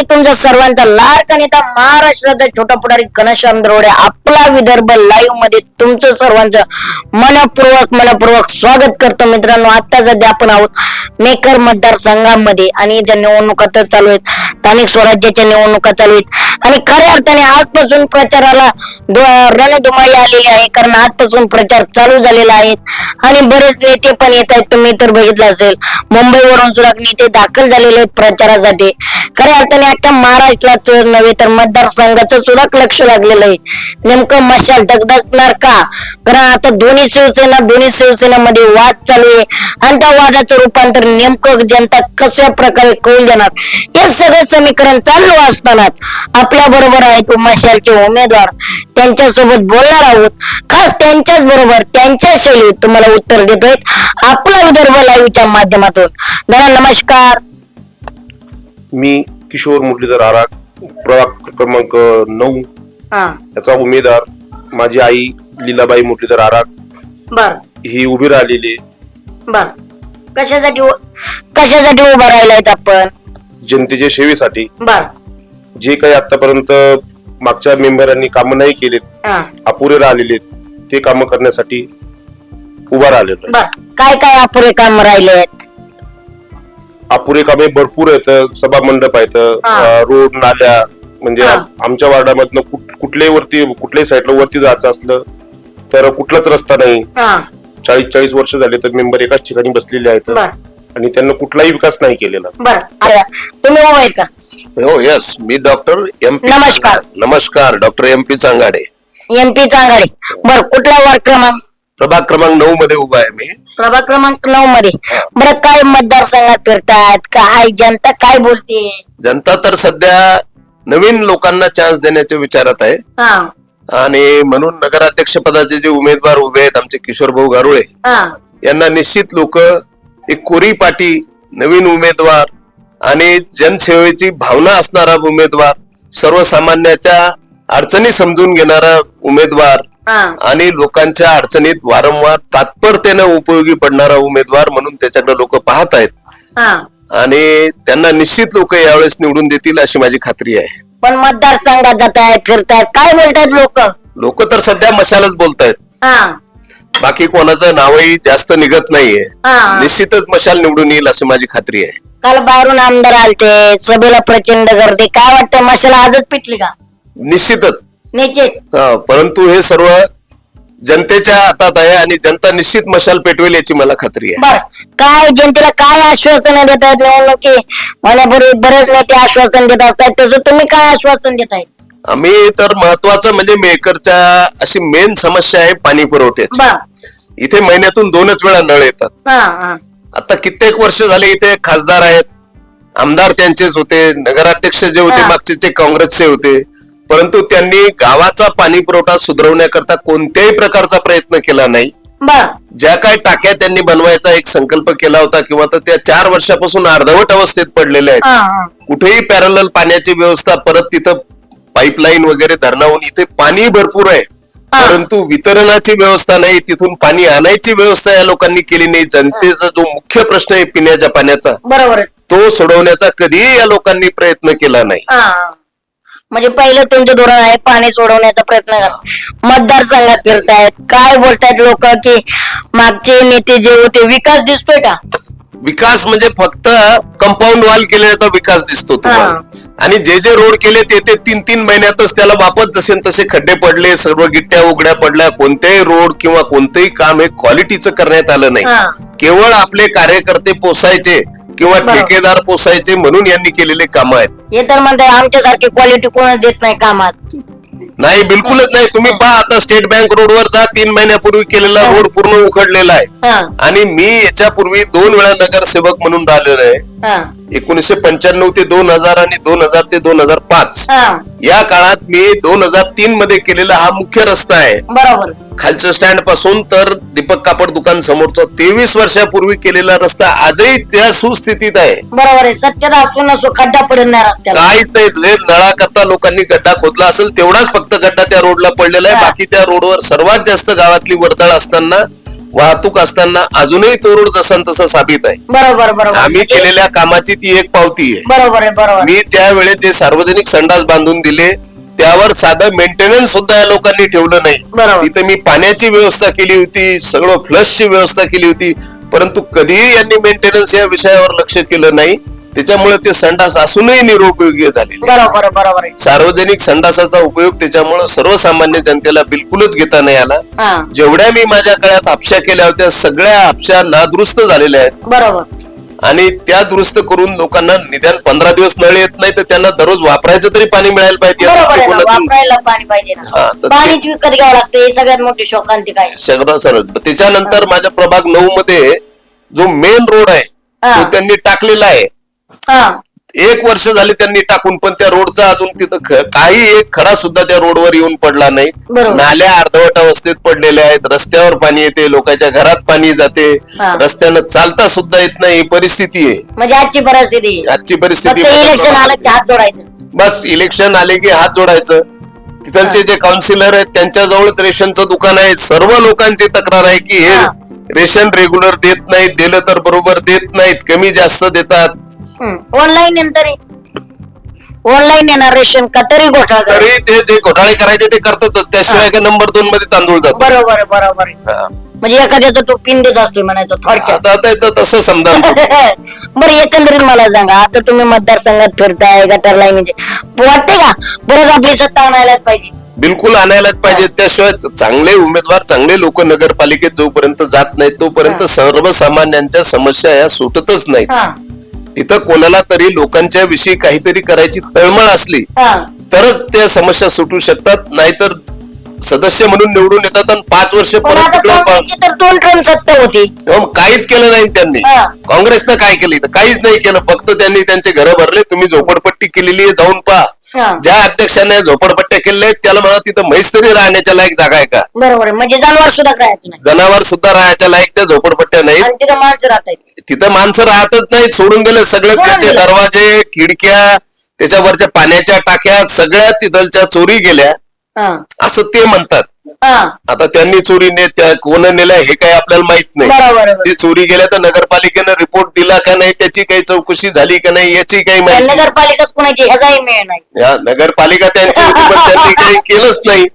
मी तुमच्या सर्वांचा लाडका नेता महाराष्ट्राचा छोटा पुढारी घनश्याम दरोडे आपला विदर्भ लाईव्हमध्ये तुमचं सर्वांचं मनपूर्वक मनपूर्वक स्वागत करतो मित्रांनो. आता सध्या आपण आहोत मेकर मतदारसंघामध्ये आणि ज्या निवडणुका तर चालू आहेत स्थानिक स्वराज्याच्या निवडणुका चालू आहेत आणि खऱ्या अर्थाने आजपासून प्रचाराला द- रणधुमाळी आलेली आहे कारण आजपासून प्रचार चालू झालेला आहे आणि बरेच नेते पण येत आहेत. तुम्ही तर बघितलं असेल मुंबईवरून सुद्धा नेते दाखल झालेले आहेत प्रचारासाठी. खऱ्या अर्थाने फक्त महाराष्ट्राच नव्हे तर मतदारसंघाचं सुद्धा लक्ष लागलेलं आहे. नेमकं मशाल धगधगणार का? कारण आता दोन्ही शिवसेना दोन्ही शिवसेनामध्ये वाद चालू आहे. आणि त्या वादाचं रूपांतर नेमकं जनता कशा प्रकारे कौल देणार? हे सगळं समीकरण चालू असतानाच आपल्या बरोबर आहेत मशालचे उमेदवार. त्यांच्यासोबत बोलणार आहोत. खास त्यांच्याच बरोबर त्यांच्या शैलीत तुम्हाला उत्तर देतोय आपल्या विदर्भ लाईव्हच्या माध्यमातून. नमस्कार. मी किशोर मुरलीधर आराक प्रभाग क्रमांक नऊ. हा. याचा उमेदवार माझी आई लीलाबाई मुरलीधर आराक. बर. ही उभी राहिलेली बर. कशासाठी उ- कशासाठी उभा राहिलायत आपण? जनतेच्या सेवेसाठी. बर. जे काही आतापर्यंत मागच्या मेंबरांनी कामं नाही केलेत हा. अपुरे राहिलेले ते कामं करण्यासाठी उभा राहिलेलो आहे. बर. काय काय अपुरे काम राहिले आहेत अपुरे कामे भरपूर आहेत सभा मंडप आहेत हा. रोड नाल्या म्हणजे हा. आम- आमच्या वार्डामधनं कुठ- कुठल्याही वरती कुठल्याही साईडला वरती जायचं असलं तर कुठलाच रस्ता नाही. हा. चाळीस चाळीस वर्ष झाले तर मेंबर एकाच ठिकाणी बसलेले आहेत. बर. आणि त्यांना कुठलाही विकास नाही केलेला. बर. अरे तुम्ही उभा आहेत का? हो यस मी डॉक्टर एम पी नमस्कार. नमस्कार. Doctor M P Changade. MP चांगले बर कुठला वर्ग क्रमांक? प्रभाग क्रमांक नऊ मध्ये उभा आहे मी. प्रभाग क्रमांक नऊ मध्ये. बरं काय मतदारसंघात फिरतात? काय जनता काय बोलते? जनता तर सध्या नवीन लोकांना चान्स देण्याच्या विचारात आहे. हा. आणि म्हणून नगराध्यक्ष पदाचे जे उमेदवार उभे आहेत आमचे किशोर भाऊ गारुळे हा. यांना निश्चित लोक एक कोरी पाटी नवीन उमेदवार आणि जनसेवेची भावना असणारा उमेदवार सर्वसामान्याच्या अडचणी समजून घेणारा उमेदवार आणि लोकांच्या अडचणीत वारंवार तात्परतेनं उपयोगी पडणारा उमेदवार म्हणून त्याच्याकडे लोक पाहत आहेत. हा. आणि त्यांना निश्चित लोक यावेळेस निवडून देतील अशी माझी खात्री आहे. पण मतदारसंघात जात आहेत फिरतायत काय बोलतात लोक? लोक तर सध्या मशालच बोलतायत. हा. बाकी कोणाचं नावही जास्त निघत नाहीये. हा. निश्चितच मशाल निवडून येईल अशी माझी खात्री आहे. काल बाहेरून आमदार आलते सभेला प्रचंड गर्दी. काय वाटतंय मशाला आजच पिटली का? निश्चितच. निश्चित. हा, परंतु हे सर्व जनतेच्या हातात आहे आणि जनता निश्चित मशाल पेटवेल याची मला खात्री आहे. बर. काय जनतेला काय आश्वासन देतात निवडणुकी होण्यापूर्वी बरेच नेते आश्वासन देत असतात. तसं तुम्ही काय आश्वासन देताय आम्ही तर महत्वाचं म्हणजे मेकरच्या अशी मेन समस्या आहे पाणी पुरवठ्याची. बर. इथे महिन्यातून दोनच वेळा नळ येतात. हा हा. आता कित्येक वर्ष झाले इथे खासदार आहेत. आमदार त्यांचेच होते. नगराध्यक्ष जे होते हा. मागचे ते काँग्रेसचे होते. परंतु त्यांनी गावाचा पाणी पुरवठा सुधारवण्याकरता कोणत्याही प्रकारचा प्रयत्न केला नाही. ज्या काही टाक्या त्यांनी बनवायचा एक संकल्प केला होता किंवा तर त्या चार वर्षापासून अर्धवट अवस्थेत पडलेल्या आहेत. कुठेही पॅरल पाण्याची व्यवस्था परत तिथं पाईपलाईन वगैरे धरणाहून इथे पाणी भरपूर आहे. परंतु वितरणाची व्यवस्था नाही तिथून पाणी आणायची व्यवस्था या लोकांनी केली नाही. जनतेचा जो मुख्य प्रश्न आहे पिण्याच्या पाण्याचा बरोबर. तो सोडवण्याचा कधीही या लोकांनी प्रयत्न केला नाही. म्हणजे पहिलं तुमचं धोरण आहे पाणी सोडवण्याचा प्रयत्न करा. मतदारसंघात फिरतायत. काय बोलतायत लोक की मागचे नेते जे होते विकास दिसतोय का? विकास म्हणजे फक्त कंपाऊंड वॉल केल्याचा विकास दिसतो तुम्हाला. आणि जे जे रोड केले ते ते तीन तीन महिन्यातच त्याला वापस जसे तसे खड्डे पडले सर्व गिट्ट्या उघड्या पडल्या. कोणतेही रोड किंवा कोणतेही काम हे क्वालिटीचं करण्यात आलं. नाही. केवळ आपले कार्यकर्ते पोसायचे किंवा. ठेकेदार पोसायचे म्हणून यांनी केलेले काम आहेत. हे तर म्हणताय आमच्यासारखी क्वालिटी कोणच देत नाही कामात. नाही बिलकुलच नाही. तुम्ही पहा आता स्टेट बँक रोडवर जा तीन महिन्यापूर्वी केलेला रोड पूर्ण उखडलेला आहे. हा. आणि मी याच्यापूर्वी दोन वेळा नगरसेवक म्हणून राहिलेलो आहे. एकोणीसशे पंच्याण्णव ते दोन हजार आणि दोन हजार ते दोन हजार पाच. या काळात मी दोन हजार तीन मध्ये केलेला हा मुख्य रस्ता आहे. बरोबर. खालच्या स्टँडपासून तर दीपक कापड दुकान समोरचा तेवीस वर्षापूर्वी केलेला रस्ता आजही त्या सुस्थितीत आहे. बरोबर आहे. सत्यता असून नसो खड्डा पडत नाही रस्त्याला काहीच नाही जे नळाकरता लोकांनी गड्डा खोदला असेल तेवढाच फक्त गड्डा त्या रोडला पडलेला आहे. बाकी त्या रोडवर सर्वात जास्त गावातली वर्दळ असताना वाहतूक असताना अजूनही तो रोड जसा तसा साबित आहे. बरोबर बरोबर. आम्ही केलेल्या कामाची ती एक पावती आहे. बरोबर आहे बरोबर. मी त्यावेळेस जे सार्वजनिक संडास बांधून दिले त्यावर साधं मेंटेनन्स सुद्धा या लोकांनी ठेवलं नाही. तिथे मी पाण्याची व्यवस्था केली होती सगळं फ्लशची व्यवस्था केली होती परंतु कधीही यांनी मेंटेनन्स या विषयावर लक्ष केलं नाही. त्याच्यामुळे ते संडास असूनही निरुपयोगी झाले सार्वजनिक संडासाचा उपयोग त्याच्यामुळे सर्वसामान्य जनतेला बिलकुलच घेता नाही आला. जेवढ्या मी माझ्या काळात हापशा केल्या होत्या सगळ्या हापशा नादुरुस्त झालेल्या आहेत. बरोबर. आणि त्या दुरुस्त करून लोकांना निदान पंधरा दिवस नळ येत नाही तर त्यांना दररोज वापरायचं तरी पाणी मिळायला पाहिजे. सगळ्यात मोठी शोकांती सगळं त्याच्यानंतर माझ्या प्रभाग नऊ मध्ये जो मेन रोड आहे. तो त्यांनी टाकलेला आहे. एक वर्ष झाले त्यांनी टाकून पण त्या रोडचा अजून तिथं काही एक खडा सुद्धा त्या रोडवर येऊन पडला नाही. नाल्या अर्धवट अवस्थेत पडलेल्या आहेत. रस्त्यावर पाणी येते लोकांच्या घरात पाणी जाते. रस्त्यानं चालता सुद्धा येत नाही. ही परिस्थिती आहे. म्हणजे आजची परिस्थिती. आजची परिस्थिती इलेक्शन आलं की हात जोडायचं. बस इलेक्शन आले की हात जोडायचं. तिथलचे जे काउन्सिलर आहेत त्यांच्याजवळच रेशनचं दुकान आहे. सर्व लोकांची तक्रार आहे की हे हा. रेशन रेग्युलर देत नाहीत दिलं तर बरोबर देत नाहीत. कमी जास्त देतात. ऑनलाईन नंतर ऑनलाईन येणार रेशन का तरी घोटाळा करेल. तरी ते जे घोटाळे करायचे ते करतातच त्याशिवाय का नंबर दोन मध्ये तांदूळ जातो. बरोबर आहे बरोबर हा. म्हणजे एखाद्याचा तो पिंडच असतोय म्हणायचं थोडक्यात. आता इथं तसं समजा. बरं एकंदरीत मला सांगा. आता तुम्ही मतदारसंघात फिरताय गटर लाईन म्हणजे. वाटतंय का परत आपली सत्ता आणायलाच पाहिजे. बिलकुल आणायलाच पाहिजे. त्याशिवाय चांगले उमेदवार चांगले लोक नगरपालिकेत जोपर्यंत जात नाहीत तोपर्यंत. सर्वसामान्यांच्या समस्या या सुटतच नाहीत. तिथं कोणाला तरी लोकांच्या विषयी काहीतरी करायची तळमळ असली तरच त्या समस्या सुटू शकतात. नाहीतर सदस्य म्हणून निवडून येतात आणि पाच वर्ष पण परत आता तिकडे पा- काँग्रेसची तर दोन टर्म सत्ता होती. हो, काहीच केलं नाही त्यांनी. हा. काँग्रेसनं काय केलं इथं? काहीच नाही केलं. फक्त त्यांनी त्यांचे घर भरले. तुम्ही झोपडपट्टी केलेली आहे जाऊन हा. पहा ज्या अध्यक्षाने झोपडपट्ट्या केलेल्या आहेत त्याला म्हणा तिथं म्हैस तरी राहण्याच्या लायक जागा आहे का? बरोबर आहे. म्हणजे जनावर सुद्धा करायचं नाही. जनावर सुद्धा राहायच्या लायक त्या झोपडपट्ट्या नाहीत. आणि तिथं माणसं राहत आहेत. तिथं माणसं राहतच नाहीत. सोडून गेले सगळे सोडून त्याचे. दरवाजे खिडक्या त्याच्यावरच्या पाण्याच्या टाक्या सगळ्या तिथलच्या चोरी गेल्या. असं ते म्हणतात. आता त्यांनी चोरी ने त्या कोण नेल्या हे काही आपल्याला माहीत नाही. ती चोरी गेल्या तर नगरपालिकेनं रिपोर्ट दिला का नाही त्याची काही चौकशी झाली का नाही याची काही माहिती नाही. नगरपालिकाच कुणाची ह्याचाही मेळ नाही. या नगरपालिका त्यांची त्यांनी काही केलंच नाही.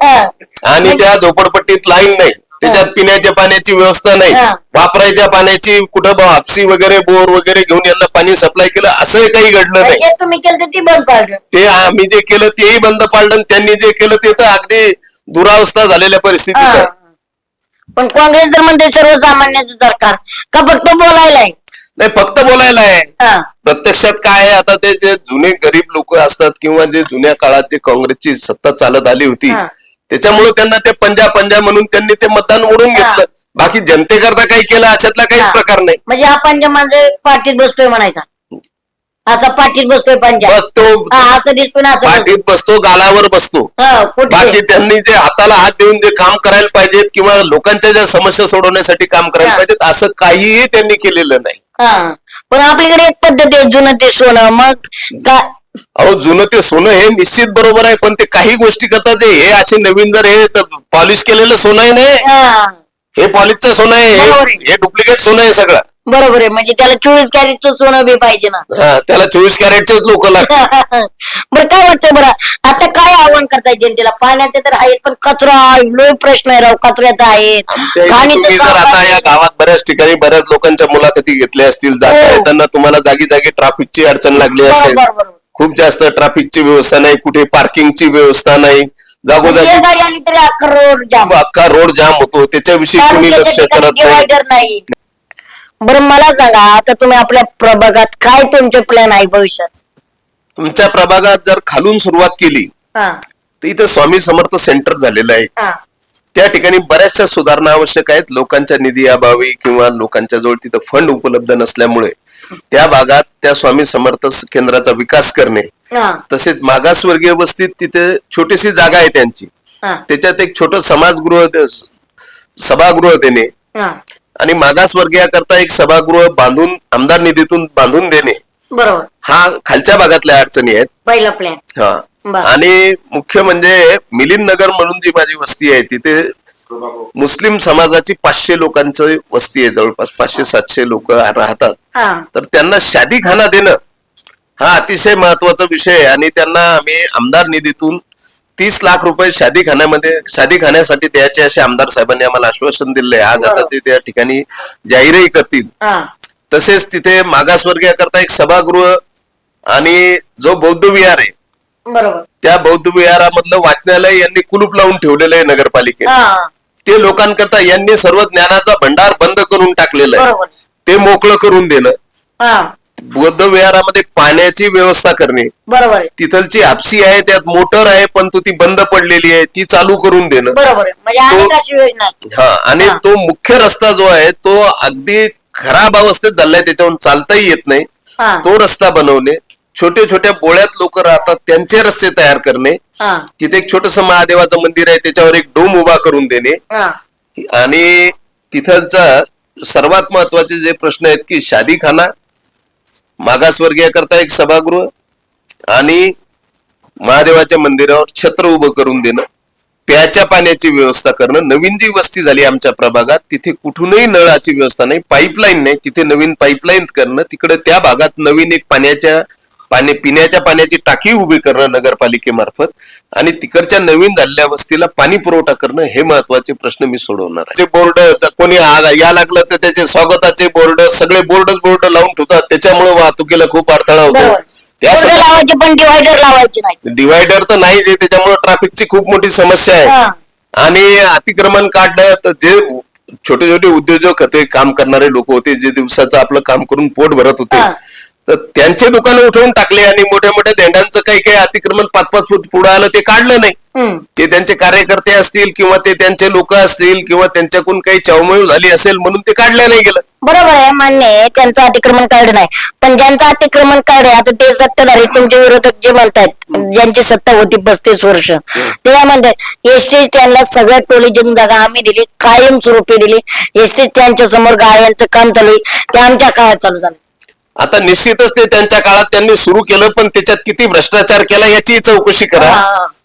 आणि त्या झोपडपट्टीत लाईन नाही. त्याच्यात पिण्याच्या पाण्याची व्यवस्था नाही हा. वापरायच्या पाण्याची कुठं बा हापसी वगैरे बोर वगैरे घेऊन यांना पाणी सप्लाय केलं असंही काही घडलं नाही जे तुम्ही केलं ती बंद पाडलं ते आम्ही जे केलं तेही बंद पाडलं आणि त्यांनी जे केलं ते तर अगदी दुरावस्था झालेल्या परिस्थितीत हा. पण काँग्रेस तर म्हणते सर्वसामान्याचं सरकार का फक्त बोलायला आहे नाही फक्त बोलायला आहे हा. प्रत्यक्षात काय आहे आता ते जे जुने गरीब लोक असतात किंवा जे जुन्या काळात जे काँग्रेसची सत्ता चालत आली होती हा. त्याच्यामुळे त्यांना ते पंजा पंजा म्हणून त्यांनी ते मतदान ओढून. घेतलं. बाकी जनतेकरता काही केलं अशातला काहीच हा. प्रकार नाही. म्हणजे हा पंजा माझं पाठीत बसतोय म्हणायचा. असा पाठीत बसतोय पंजा. बस तो हा असं दिसतोय असं पाठीत बसतो गालावर बसतो. हा कुठे? बाकी त्यांनी जे हाताला हात देऊन जे काम करायला पाहिजेत किंवा लोकांच्या ज्या समस्या सोडवण्यासाठी काम करायला हा. पाहिजेत असं काहीही त्यांनी केलेलं नाही. हा. पण आपल्याकडे एक पद्धत आहे जुनं ते सोनं. मग का अहो जुनं ते सोनं हे निश्चित बरोबर आहे पण ते काही गोष्टी करतात जे हे असे नवीन जर हे पॉलिश केलेलं सोनं आहे नाही हा? हे. पॉलिशचं सोनं आहे बरोबर हे- आहे. हे डुप्लिकेट सोनं आहे सगळं. बरोबर आहे म्हणजे त्याला चोवीस कॅरेटचं सोनं बी पाहिजे ना. हा, त्याला चोवीस कॅरेटचेच लोक लागतात. बरं काय वाटतंय बरं? आता काय आव्हान करताय जनतेला? पाण्याचे तर आहेत पण कचरा लोय प्रश्न आहे राव कचऱ्याचा आहेत. आमच्या इथे पाणीचं तुम्ही जर आता या गावात बऱ्याच ठिकाणी बऱ्याच लोकांच्या मुलाखती घेतल्या असतील जाता हो. येताना तुम्हाला जागी जागी ट्रॅफिकची अडचण लागली असेल. खूप जास्त ट्रॅफिकची व्यवस्था नाही कुठे पार्किंगची व्यवस्था नाही. जागोजागी गाडी आली तरी अख्खा रोड जाम अख्खा रोड जाम होतो. त्याच्याविषयी कोणी लक्ष करत नाही. बरं मला सांगा आता तुम्ही आपल्या प्रभागात काय तुमचे प्लॅन आहे भविष्यात? तुमच्या प्रभागात जर खालून सुरुवात केली हा. तर इथं स्वामी समर्थ सेंटर झालेलं आहे. हा. त्या ठिकाणी बऱ्याचशा सुधारणा आवश्यक आहेत. लोकांच्या निधी अभावी किंवा लोकांच्या जवळ तिथं फंड उपलब्ध नसल्यामुळे. त्या भागात त्या स्वामी समर्थ केंद्राचा विकास करणे. तसेच मागासवर्गीय वस्तीत तिथे छोटीशी जागा आहे त्यांची. त्याच्यात एक छोट समाजगृह सभागृह देणे. आणि मागासवर्गीयाकरता एक सभागृह बांधून आमदार निधीतून बांधून देणे. बरोबर. हा खालच्या भागातल्या अडचणी आहेत. पहिला प्लॅन हा. आणि मुख्य म्हणजे मिलिंद नगर म्हणून जी माझी वस्ती आहे तिथे मुस्लिम समाजाची पाचशे लोकांचं वस्ती आहे जवळपास पाचशे सातशे लोक राहतात. तर त्यांना शादीखाना देणं हा अतिशय महत्त्वाचा विषय आहे आणि त्यांना आम्ही आमदार निधीतून तीस लाख रुपये शादीखान्यामध्ये शादीखान्यासाठी द्यायचे असे आमदार साहेबांनी आम्हाला आश्वासन दिले आज आता ते त्या ठिकाणी जाहीरही करतील. हा. तसेच तिथे मागासवर्गीय करता एक सभागृह आणि जो बौद्ध विहार आहे बरोबर. त्या बौद्ध विहारामधलं वाचनालय यांनी कुलूप लावून ठेवलेलं आहे नगरपालिकेने. हा. ते लोकांकरता यांनी सर्व ज्ञानाचा भंडार बंद करून टाकलेला आहे. ते मोकळं करून देणं. बौद्ध विहारामध्ये पाण्याची व्यवस्था करणे. बरोबर तिथलची हापसी आहे त्यात मोटर आहे पण तो ती बंद पडलेली आहे ती चालू करून देणं. बरोबर म्हणजे. हा आणि. तो मुख्य रस्ता जो आहे तो अगदी खराब अवस्थेत झालाय त्याच्यावरून चालताही येत नाही. तो रस्ता बनवणे. छोट्या छोट्या बोळ्यात लोक राहतात त्यांचे रस्ते तयार करणे. हा. तिथे एक छोटस महादेवाचं मंदिर आहे त्याच्यावर एक डोम उभा करून देणे. हा. आणि तिथलचा सर्वात महत्त्वाचे जे प्रश्न आहेत की शादीखाना मागासवर्गीय करता एक सभागृह आणि महादेवाच्या मंदिरावर छत्र उभं करून देणं. प्याच्या पाण्याची व्यवस्था करणं. नवीन जी वस्ती झाली आमच्या प्रभागात तिथे कुठूनही नळाची व्यवस्था नाही पाईपलाईन नाही. तिथे नवीन पाईपलाईन करणं. तिकडे त्या भागात नवीन एक पाण्याच्या पाणी पिण्याच्या पाण्याची टाकी उभी करणं नगरपालिकेमार्फत आणि तिकडच्या नवीन झालेल्या वस्तीला पाणी पुरवठा करणं हे महत्त्वाचे प्रश्न मी सोडवणार आहे. जे बोर्ड कोणी आ- या लागलं तर त्याचे स्वागताचे बोर्ड सगळे बोर्डच बोर्ड लावून ठेवतात. त्याच्यामुळे वाहतुकीला खूप अडथळा होतो. बोर्ड लावायचे पण डिवायडर लावायचे नाही डिवायडर तर नाहीच आहे. त्याच्यामुळे ट्रॅफिकची खूप मोठी समस्या आहे. आणि अतिक्रमण काढलं तर जे छोटे छोटे उद्योजक होते काम करणारे लोक होते जे दिवसाचं आपलं काम करून पोट भरत होते. तर त्यांचे दुकानं उठवून टाकले आणि मोठ्या मोठ्या धेंडांचं काही काही अतिक्रमण पाच पाच फूट पुढे आलं ते काढलं नाही. ते त्यांचे कार्यकर्ते असतील किंवा ते त्यांचे लोक असतील किंवा त्यांच्याकडून काही चवमळ झाली असेल म्हणून ते काढलं नाही गेलं. बरोबर आहे मान्य आहे त्यांचं अतिक्रमण काढ नाही. पण ज्यांचं अतिक्रमण काढ आता ते सत्ताधारी तुमचे विरोधक जे म्हणतात ज्यांची सत्ता होती पस्तीस वर्ष ते काय म्हणतात एसटी स्टँडला सगळ्या टोलीची जागा आम्ही दिली कायमस्वरूपी दिली. एसटी स्टँडच्या समोर गाड्यांचं काम चालू आहे ते आमच्या काळात चालू झालं. आता निश्चितच ते त्यांच्या काळात त्यांनी सुरू केलं पण त्याच्यात किती भ्रष्टाचार केला याची चौकशी करा.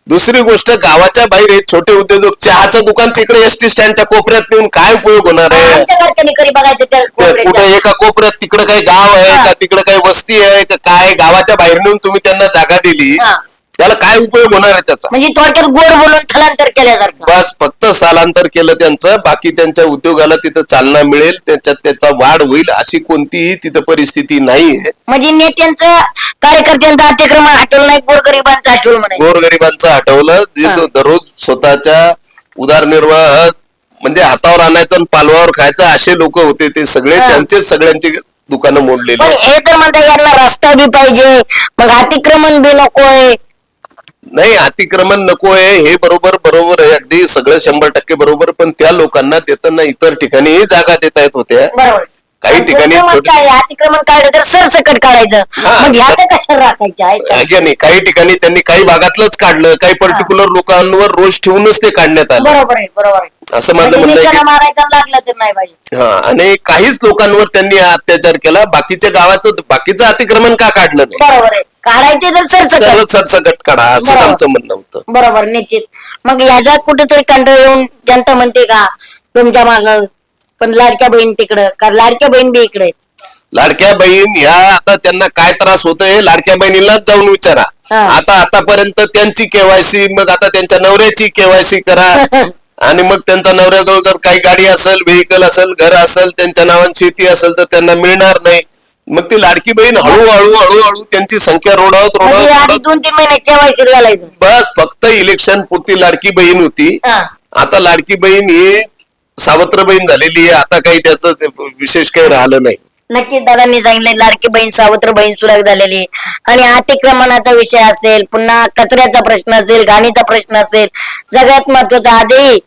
दुसरी गोष्ट गावाच्या बाहेर हे छोटे उद्योजक चहाचं दुकान तिकडे एस टी स्टँडच्या कोपऱ्यात नेऊन काय उपयोग होणार आहे कुठे. एका कोपऱ्यात तिकडे काही गाव आहे. का तिकडे काही वस्ती आहे का काय गावाच्या बाहेर नेऊन तुम्ही त्यांना जागा दिली. त्याला काय उपयोग होणार आहे त्याचा? म्हणजे थोडक्यात गोड बोलून स्थलांतर केल्यासारखं. बस फक्त स्थलांतर केलं त्यांचं बाकी त्यांच्या उद्योगाला तिथं चालना मिळेल त्याच्यात त्याचा वाढ होईल अशी कोणतीही तिथं परिस्थिती नाहीये. म्हणजे नेत्यांचं कार्यकर्त्यांचं अतिक्रमण हटवलं नाही गोरगरिबांचं हटवलं म्हणायचं गोरगरिबांचं हटवलं जे हा. दररोज स्वतःच्या उदारनिर्वाह म्हणजे हातावर आणायचं आणि पालवावर खायचं असे लोक होते ते सगळे. हा. त्यांचेच सगळ्यांची दुकानं मोडलेली. पण हे तर म्हणता यांना रस्ता बी पाहिजे मग अतिक्रमण बी नकोय. नाही अतिक्रमण नको आहे हे बरोबर बरोबर आहे. अगदी सगळं शंभर टक्के बरोबर पण त्या लोकांना देताना इतर ठिकाणीही जागा देता येत होत्या. बरोबर. काही ठिकाणी काय? अतिक्रमण काढलं तर सरसकट काढायचं. हा. मग? आहे की नाही काही ठिकाणी त्यांनी काही भागातलंच काढलं काही पर्टिक्युलर लोकांवर रोष ठेवूनच ते काढण्यात आलं. बरोबर आहे बरोबर आहे. असं माझं म्हणजे म्हणणं आहे निशाणा की मारायचा लागला तर नाही पाहिजे. हा आणि काहीच लोकांवर त्यांनी हा अत्याचार केला बाकीच्या गावाचं बाकीचं अतिक्रमण का काढलं नाही? बरोबर आहे. काढायचे तर सरसकट सरसकट काढा असं. आमचं म्हणणं होतं बरोबर निश्चित मग ह्याच्यात कुठेतरी कंटाळ येऊन जनता म्हणते का तुमच्या माग पण लाडक्या बहीण तिकडं कारण लाडक्या बहीण बी इकडे. लाडक्या बहीण ह्या आता त्यांना काय त्रास होतोय लाडक्या बहिणीलाच जाऊन विचारा हा. आता आतापर्यंत त्यांची केवायसी मग आता त्यांच्या नवऱ्याची केवायसी करा आणि मग त्यांच्या नवऱ्याजवळ जर काही गाडी असेल व्हेकल असेल घर असेल त्यांच्या नावात शेती असेल तर त्यांना मिळणार नाही मग ती लाडकी बहीण हळूहळू हळूहळू त्यांची संख्या रोडावत म्हणजे आधी रोडावत दोन तीन महिने केवायसी घालायचं. बस फक्त इलेक्शन पुरती लाडकी बहीण होती. हा. आता लाडकी बहीण ही सावत्र बहीण झालेली आहे. आता काही त्याचं ते विशेष काही राहिलं नाही. नक्कीच दादांनी सांगितले लाडकी बहीण सावत्र बहीण सुरख झालेली. आणि अतिक्रमणाचा विषय असेल पुन्हा कचऱ्याचा प्रश्न असेल घाणीचा प्रश्न असेल सगळ्यात महत्त्वाचा आजही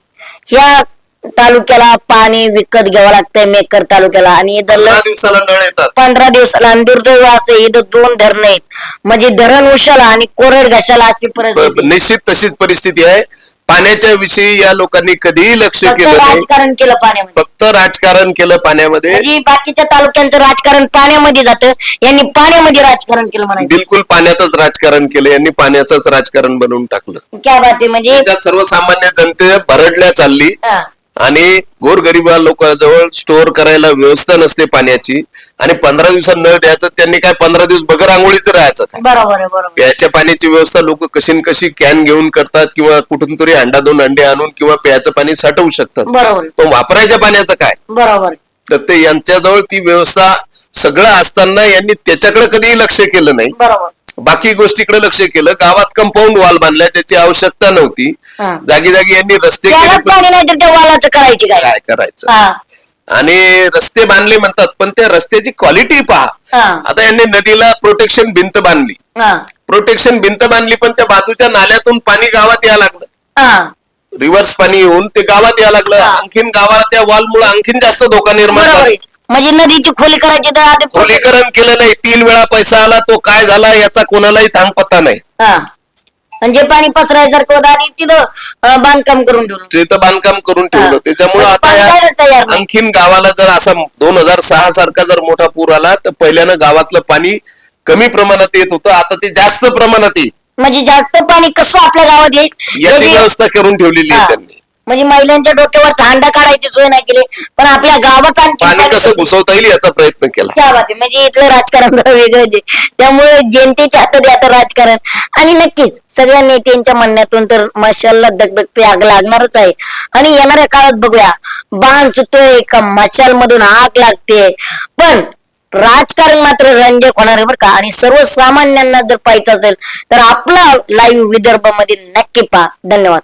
या तालुक्याला पाणी विकत घ्यावं लागतंय मेकर तालुक्याला. आणि इथं पंधरा दिवसाला नळ येतात. पंधरा दिवसाला आणि दुर्दैव असं इथं दोन धरण आहेत. म्हणजे धरण उशाला आणि कोरड घशाला अशी ब- परिस्थिती निश्चित तशीच परिस्थिती आहे. पाण्याच्या विषयी या लोकांनी कधीही लक्ष फक्त केलं नाही. राजकारण केलं पाण्यामध्ये. फक्त राजकारण केलं पाण्यामध्ये. म्हणजे बाकीच्या तालुक्यांचं राजकारण पाण्यामध्ये जातं. यांनी पाण्यामध्ये राजकारण केलं म्हणायचं. बिलकुल पाण्यातच राजकारण केलं. यांनी पाण्याचंच राजकारण बनवून टाकलं. क्या बात आहे. म्हणजे त्याच्यात सर्वसामान्य जनते भरडल्या चालली. हा. आणि गोरगरिबा लोकांजवळ स्टोअर करायला व्यवस्था नसते पाण्याची. आणि पंधरा दिवसात नळ द्यायचं त्यांनी काय पंधरा दिवस बगर आंघोळीचं राहायचं काय? बरोबर आहे बरोबर प्याच्या पाण्याची व्यवस्था लोक कशी न कशी कॅन घेऊन करतात किंवा कुठून तरी अंडा दोन अंडे आणून किंवा प्याचं पाणी साठवू शकतात. बरोबर. पण वापरायच्या पाण्याचं काय? बरोबर. आहे. तर ते यांच्याजवळ ती व्यवस्था सगळं असताना यांनी त्याच्याकडे कधीही लक्ष केलं नाही. बरोबर. बाकी गोष्टीकडे लक्ष केलं. गावात कंपाऊंड वॉल बांधल्या त्याची आवश्यकता नव्हती. हा. जागी जागी यांनी रस्ते त्याला केले पण पाणी नाही तर त्या वालाचं करायची काय? काय करायचं? हा. आणि रस्ते बांधले म्हणतात पण त्या रस्त्याची क्वालिटी पहा. हा. आता यांनी नदीला प्रोटेक्शन भिंत बांधली. हा. प्रोटेक्शन भिंत बांधली पण त्या बाजूच्या नाल्यातून पाणी गावात यायला लागलं. हा. रिव्हर्स पाणी येऊन ते गावात यायला लागलं. आणखीन गावाला त्या वॉलमुळे आणखीन जास्त धोका निर्माण बरोबर झाला आहे. म्हणजे नदीची खोली करायची तर आधी खोलीकरण केलं नाही तीन वेळा पैसा आला तो काय झाला याचा कोणालाही थांग पत्ता नाही. हा. म्हणजे पाणी पसरायसारखं होतं आणि तिथं अं, बांधकाम करून ठेवलं. तिथं बांधकाम करून ठेवलं. हा. त्याच्यामुळे आता पण बांधायला तयार या नाही. आणखीन गावाला जर असा दोन हजार सहा सारखा जर मोठा पूर आला तर पहिल्यानं गावातलं पाणी कमी प्रमाणात येत होतं. आता ते जास्त प्रमाणात येईल. म्हणजे जास्त पाणी कसं आपल्या गावात येईल? याची व्यवस्था करून ठेवलेली. आहे त्यांनी. म्हणजे महिलांच्या डोक्यावर थांडा काढायची सोय नाही केली. पण आपल्या गावात आणखी कसं घुसवता येईल याचा प्रयत्न केला. आहे. म्हणजे इथलं राजकारण जरा आहे. त्यामुळे जनतेच्या हातात आहे आता राजकारण. आणि नक्कीच सगळ्या नेत्यांच्या म्हणण्यातून तर मशालला दगदगते आग लागणारच आहे. आणि येणाऱ्या काळात बघूया. बाण सुटतोय का? मशाल मधून आग लागते. पण राजकारण मात्र रंजक होणार आहे बरं का? आणि सर्वसामान्यांना जर पाहायचं असेल तर आपला लाईव्ह विदर्भमध्ये नक्की पहा. धन्यवाद.